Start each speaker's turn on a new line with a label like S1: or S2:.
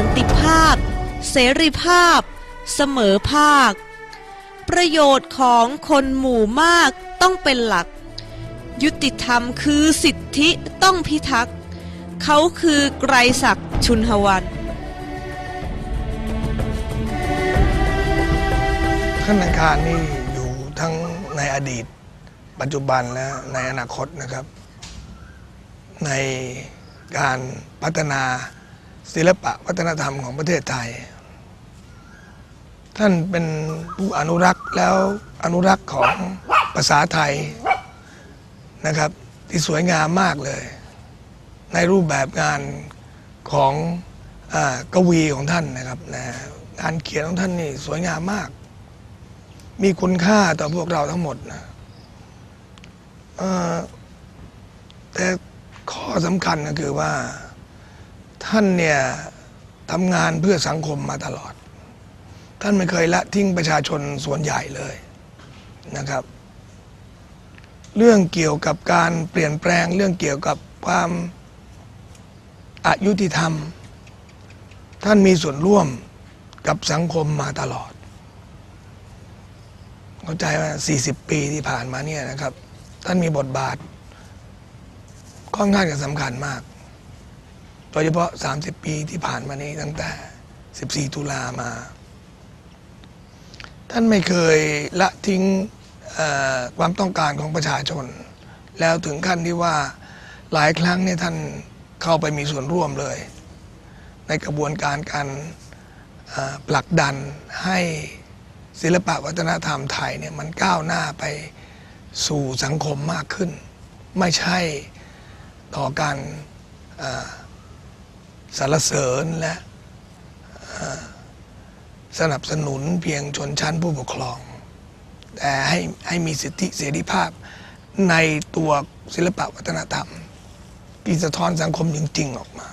S1: ันติภาพ เสรีภาพ เสมอภาค ประโยชน์ของคนหมู่มากต้องเป็นหลัก ยุติธรรมคือสิทธิต้องพิทักษ์เขาคือไกรศักดิ์ชุนหวัน
S2: ธนาคารนี่อยู่ทั้งในอดีต ปัจจุบันและในอนาคตนะครับ ในการพัฒนา ศิลปะวัฒนธรรมของประเทศไทย ท่านเป็นผู้อนุรักษ์แล้วอนุรักษ์ของภาษาไทยนะครับ ที่สวยงามมากเลย ในรูปแบบงานของอกวีของท่านนะครับนะงานเขียนของท่านนี่สวยงามมาก มีคุณค่าต่อพวกเราทั้งหมดนะแต่ข้อสำคัญก็คือว่า ท่านเนี่ยทำงานเพื่อสังคมมาตลอด ท่านไม่เคยละทิ้งประชาชนส่วนใหญ่เลยนะครับ เรื่องเกี่ยวกับการเปลี่ยนแปลงเรื่องเกี่ยวกับความอายุติธรรม ท่านมีส่วนร่วมกับสังคมมาตลอด เข้าใจว่า 40 ปีที่ผ่านมาเนี่ยนะครับ ท่านมีบทบาทค่อนข้างจะสำคัญมาก ดยเฉพาะ 30 ปีที่ผ่านมานี้ตั้งแต่ 14 ตุลามา ท่านไม่เคยละทิ้งความต้องการของประชาชน แล้วถึงขั้นที่ว่าหลายครั้งเนี่ยท่านเข้าไปมีส่วนร่วมเลย ในกระบวนการการผลักดันให้ศิลปะวัฒนธรรมไทยเนี่ยมันก้าวหน้าไปสู่สังคมมากขึ้น ไม่ใช่ต่อการ สรรเสริญและสนับสนุนเพียงชนชั้นผู้ปกครอง แต่ให้ให้มีสิทธิเสรีภาพในตัวศิลปะวัฒนธรรม ที่สะท้อนสังคมจริง ๆ ออกมา